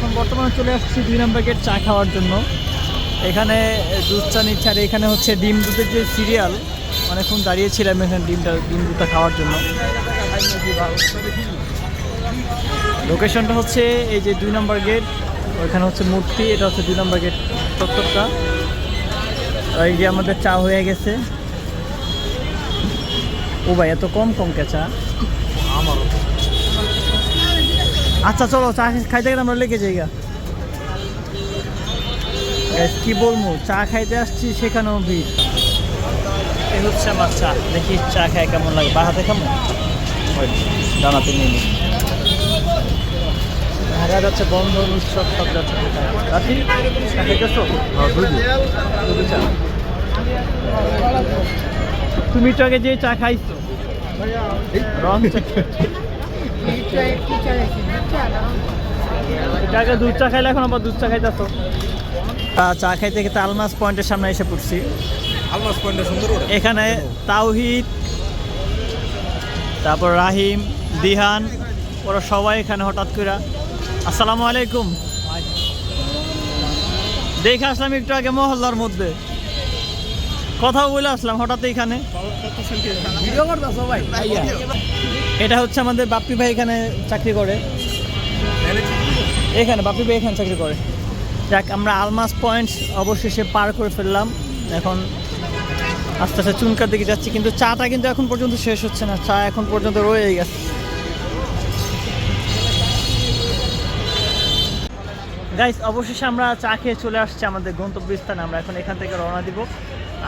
এখন বর্তমানে চলে আসছি দুই নম্বর গেট চা খাওয়ার জন্য। এখানে দুধ চা নিচ্ছে, আর এখানে হচ্ছে ডিম দুধের যে সিরিয়াল অনেকক্ষণ দাঁড়িয়েছিলাম এখানে ডিমটা ডিম দুধটা খাওয়ার জন্য। লোকেশনটা হচ্ছে এই যে দুই নম্বর গেট, ওইখানে হচ্ছে মূর্তি, এটা হচ্ছে দুই নম্বর গেট চত্বরটা। এই যে আমাদের চা হয়ে গেছে। ও ভাই, এত কম কম কে চা? আমারও। আচ্ছা চলো চা খাইতে গেলে আমরা লেগে যাই গা। কি বলব? চা খাইতে আসছি সেখানেও ভিড় এই হচ্ছে আমার চা। দেখি চা খাই কেমন লাগে। বা হাতে Wait, দাঁড়াতে নিয়ে নিই। দেখা যাচ্ছে বন্ধন উৎসব সব যাচ্ছে রাখি চা খাইতেছো? চা। তুমি একটু আগে যে চা খাইছো। রং চা। এটা আগে দুধ চা খাইলে এখন আবার দুধ চা খাইতেছো? চা খাইতে খেতে আলমাস পয়েন্টের সামনে এসে পড়ছি। আলমাস পয়েন্টটা সুন্দর এখানে তাওহিদ তারপর রাহিম দিহান ওরা সবাই এখানে হঠাৎ করে আসসালামু আলাইকুম। দেখে আসলাম একটু আগে মহল্লার মধ্যে। কথা বলে আসলাম হঠাৎ এখানে এটা হচ্ছে আমাদের বাপ্পি ভাই এখানে চাকরি করে। এখানে বাপি ভাই এখানে চাকরি করে। যাক আমরা আলমাস পয়েন্ট অবশেষে পার করে ফেললাম। এখন আস্তে আস্তে চুনকার দিকে যাচ্ছি কিন্তু চাটা কিন্তু এখন পর্যন্ত শেষ হচ্ছে না। চা এখন পর্যন্ত রয়ে গেছে। গাইস অবশেষে আমরা চা খেয়ে চলে আসছি আমাদের গন্তব্যস্থানে। আমরা এখন এখান থেকে রওনা দিব।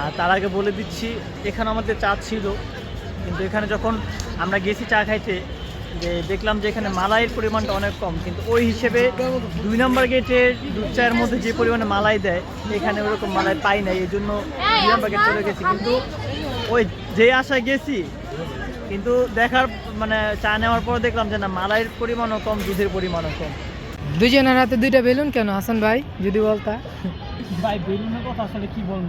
আর তার আগে বলে দিচ্ছি, এখানে আমাদের চা ছিল। কিন্তু এখানে যখন আমরা গেছি চা খাইতে, যে দেখলাম যে এখানে মালাইয়ের পরিমাণটা অনেক কম। কিন্তু ওই হিসেবে দুই নম্বর গেটের দুধ চায়ের মধ্যে যে পরিমাণে মালাই দেয়, এখানে ওরকম মালাই পাই নাই। এই জন্য দুই নম্বর গেট চলে গেছি। কিন্তু ওই যে আশায় গেছি, কিন্তু দেখার মানে চা নেওয়ার পর দেখলাম যে না, মালাইয়ের পরিমাণও কম, দুধের পরিমাণও কম। দুজনের হাতে দুইটা বেলুন কেন হাসান ভাই? যদি বলতা। ভাই বেলুনের কথা আসলে কি বলব?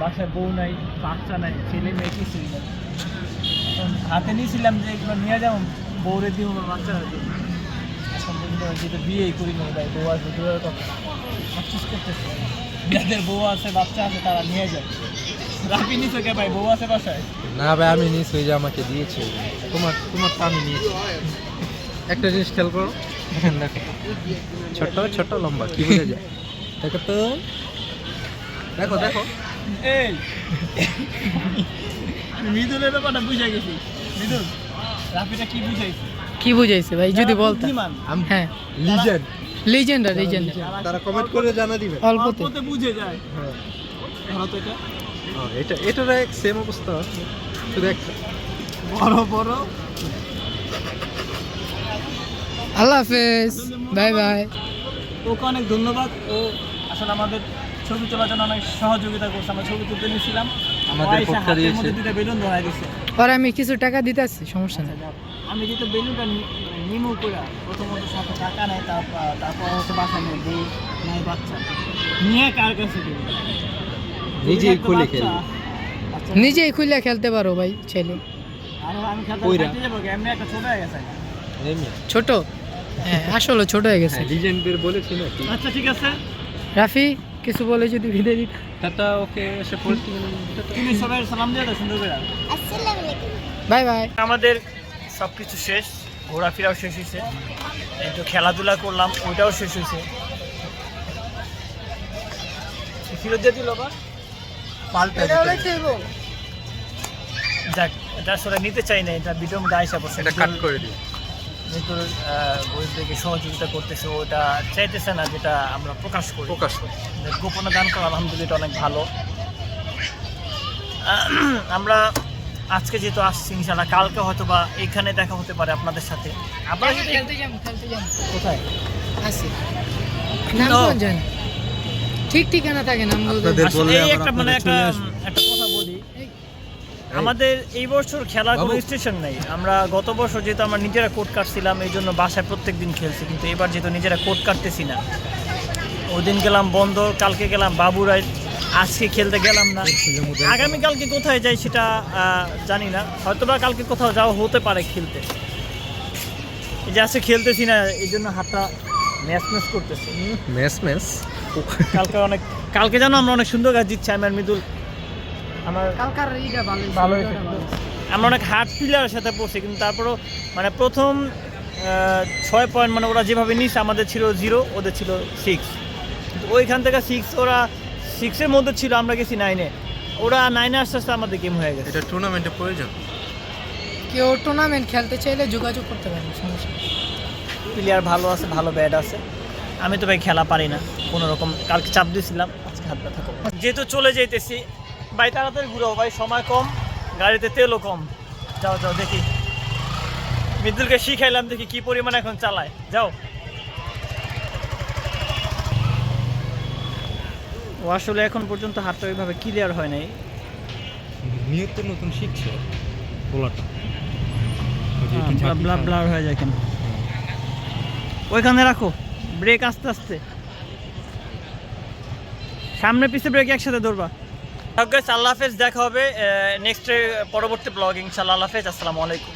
বাসায় বউ নাই বাচ্চা নাই ছেলে মেয়ে কিছুই নাই। এখন হাতে নিয়েছিলাম যে এগুলো নিয়ে যাব বউরে দিব আমার বাচ্চা হয়তো এখন পর্যন্ত যেটা বিয়েই করি না ভাই বউ আসবে দূরের কথা। আফসোস করতেছে। যাদের বউ আছে বাচ্চা আছে তারা নিয়ে যায়। রাখি নিছো কে ভাই? বউ আছে বাসায়? না ভাই আমি ওই যে আমাকে দিয়েছে। তোমার তোমার তো আমি নিয়েছি। একটা জিনিস খেয়াল করো। দেখেন দেখো। ছোট ছোট লম্বা কি বোঝা যায়? দেখো তো। দেখো দেখো। এই। মৃদুলের ব্যাপারটা বুঝে গেছি। মৃদুল রাফিটা কি বুঝাইছে? কি বুঝাইছে ভাই যদি বলতা। হ্যাঁ। লিজেন্ড লিজেন্ডার লিজেন্ড তারা কমেন্ট করে জানা দিবে। অল্পতে। অল্পতে বুঝে যায়। হ্যাঁ। এটা। হ্যাঁ, এটা এটার এক সেম অবস্থা। শুধু একটা। বড় বড়। আল্লাহ হাফেজ। Bye bye. ওকে অনেক ধন্যবাদ। ও আসলে আমাদের ছবি তোলার জন্য অনেক সহযোগিতা করছে। আমরা ছবি তুলতে নিয়েছিলাম। আমাদের পক্ষ দিয়েছে। মধ্যে দুটা বেলুন ধরাই দিচ্ছে পরে আমি কিছু টাকা দিতে আসছি সমস্যা নেই। আমি যেহেতু বেলুনটা নিমু করে প্রথমত সাথে টাকা নেয় তারপর তারপর হচ্ছে বাসা নেই বউ নাই বাচ্চা। নিয়ে কার কাছে দেবে? নিজেই একটা খুলে বাচ্চা, নিজেই খুলে খেলতে পারো ভাই ছেলে। আরও আমি খেলতে যাব কি? এমনি একটা ছোট হয়ে গেছে। ছোট? হ্যাঁ আসলে ছোট হয়ে গেছে। লিজেন্ডদের বলেছি না আচ্ছা ঠিক আছে। রাফি কিছু বলে যদি ভিডিও দিত। টাটা ওকে এসে পড়তে তুমি সবাই সালাম দিয়ে দাও সুন্দর করে। Bye bye. আমাদের সব কিছু শেষ ঘোরাফেরাও শেষ হয়েছে। একটু খেলাধুলা করলাম ওইটাও শেষ হয়েছে। ফিরত দিয়ে দিল পাল্টা যাক এটা আসলে নিতে চাই না এটা আইসা পড়ছে এটা কাট করে দিই মিতুল গরিবদেরকে সহযোগিতা করতেছে ওটা চাইতেছে না যেটা আমরা প্রকাশ করি। প্রকাশ করি। গোপনে দান করা আলহামদুলিল্লাহ অনেক ভালো। আমরা আজকে যেহেতু আসছি ইনশাল্লাহ কালকে হয়তো বা এখানে দেখা হতে পারে আপনাদের সাথে। খেলতে খেলতে যাম কোথায়? আসি ঠিক ঠিকানা থাকে আপনাদের- আসলে বললে এই একটা মানে একটা চলে আসবেন। আমাদের এই বছর খেলার কোনো স্টেশন নেই। আমরা গত বছর যেহেতু আমরা নিজেরা কোর্ট কাটছিলাম এই জন্য বাসায় প্রত্যেক দিন খেলছি কিন্তু এবার যেহেতু নিজেরা কোর্ট কাটতেছি না ওই দিন গেলাম বন্ধ কালকে গেলাম বাবুরাই আজকে খেলতে গেলাম না। আগামীকালকে কোথায় যাই সেটা জানি না। হয়তো বা কালকে কোথাও যাওয়া হতে পারে খেলতে। এই যে আজকে খেলতেছি না এই জন্য হাতটা ম্যাচ ম্যাচ করতেছে। Match match. কালকে অনেক কালকে জানো আমরা অনেক সুন্দর গাছ জিতছি আমি আর মৃদুল। আমার কালকার এইটা ভালো ভালো আমরা অনেক হার্ড প্লেয়ারের সাথে পড়ছি কিন্তু তারপরও মানে প্রথম ছয় পয়েন্ট মানে ওরা যেভাবে নিচ্ছে আমাদের ছিল জিরো ওদের ছিল সিক্স ওইখান থেকে সিক্স ওরা সিক্সের মধ্যে ছিল আমরা গেছি নাইনে ওরা নাইনে আস্তে আস্তে আমাদের গেম হয়ে গেছে। এটা টুর্নামেন্টে প্রয়োজন কেউ টুর্নামেন্ট খেলতে চাইলে যোগাযোগ করতে পারেন সমস্যা প্লেয়ার ভালো আছে ভালো ব্যাট আছে। আমি তো ভাই খেলা পারি না কোনো রকম কালকে চাপ দিয়েছিলাম আজকে হাত ব্যথা যেহেতু চলে যাইতেছি ভাই তাড়াতাড়ি ঘুরো ভাই সময় কম গাড়িতে তেলও কম। যাও যাও দেখি। মিদুলকে শিখাইলাম দেখি কি পরিমাণ এখন চালায়। যাও। ও আসলে এখন পর্যন্ত হাতটা ওইভাবে ক্লিয়ার হয় নাই। নিয়ত তো নতুন শিখছে পোলাটা ব্লার ব্লার হয়ে যায় কেন ওইখানে রাখো ব্রেক আস্তে আস্তে। সামনে পিছে ব্রেক একসাথে গাইস আল্লাহ হাফেজ দেখা হবে নেক্সট পরবর্তী ব্লগ ইনশাল্লাহ আল্লাহ হাফেজ আসসালামু আলাইকুম।